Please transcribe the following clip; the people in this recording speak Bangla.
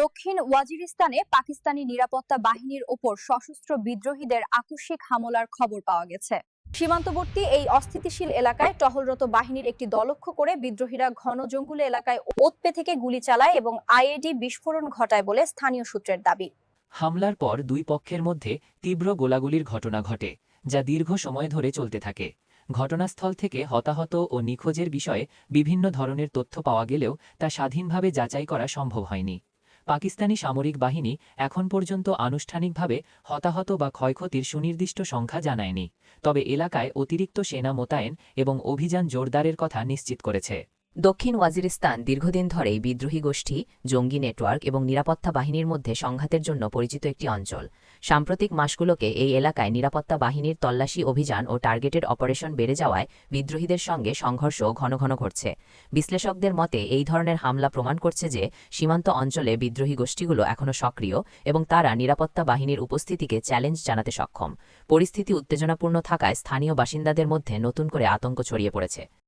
দক্ষিণ ওয়াজিরিস্তানে পাকিস্তানি নিরাপত্তা বাহিনীর ওপর সশস্ত্র বিদ্রোহীদের আকস্মিক হামলার খবর পাওয়া গেছে। সীমান্তবর্তী এই অস্থিতিশীল এলাকায় টহলরত বাহিনীর একটি দল লক্ষ্য করে বিদ্রোহীরা ঘন জঙ্গুলে এলাকায় ওতপে থেকে গুলি চালায় এবং আইএডি বিস্ফোরণ ঘটায় বলে স্থানীয় সূত্রের দাবি। হামলার পর দুই পক্ষের মধ্যে তীব্র গোলাগুলির ঘটনা ঘটে, যা দীর্ঘ সময় ধরে চলতে থাকে। ঘটনাস্থল থেকে হতাহত ও নিখোঁজের বিষয়ে বিভিন্ন ধরনের তথ্য পাওয়া গেলেও তা স্বাধীনভাবে যাচাই করা সম্ভব হয়নি। পাকিস্তানি সামরিক বাহিনী এখন পর্যন্ত আনুষ্ঠানিকভাবে হতাহত বা ক্ষয়ক্ষতির সুনির্দিষ্ট সংখ্যা জানায়নি, তবে এলাকায় অতিরিক্ত সেনা মোতায়েন এবং অভিযান জোরদারের কথা নিশ্চিত করেছে। দক্ষিণ ওয়াজিরিস্তান দীর্ঘদিন ধরেই বিদ্রোহী গোষ্ঠী, জঙ্গি নেটওয়ার্ক এবং নিরাপত্তা বাহিনীর মধ্যে সংঘাতের জন্য পরিচিত একটি অঞ্চল। সাম্প্রতিক মাসগুলোকে এই এলাকায় নিরাপত্তা বাহিনীর তল্লাশি অভিযান ও টার্গেটেড অপারেশন বেড়ে যাওয়ায় বিদ্রোহীদের সঙ্গে সংঘর্ষ ঘন ঘন ঘটছে। বিশ্লেষকদের মতে, এই ধরনের হামলা প্রমাণ করছে যে সীমান্ত অঞ্চলে বিদ্রোহী গোষ্ঠীগুলো এখনও সক্রিয় এবং তারা নিরাপত্তা বাহিনীর উপস্থিতিকে চ্যালেঞ্জ জানাতে সক্ষম। পরিস্থিতি উত্তেজনাপূর্ণ থাকায় স্থানীয় বাসিন্দাদের মধ্যে নতুন করে আতঙ্ক ছড়িয়ে পড়েছে।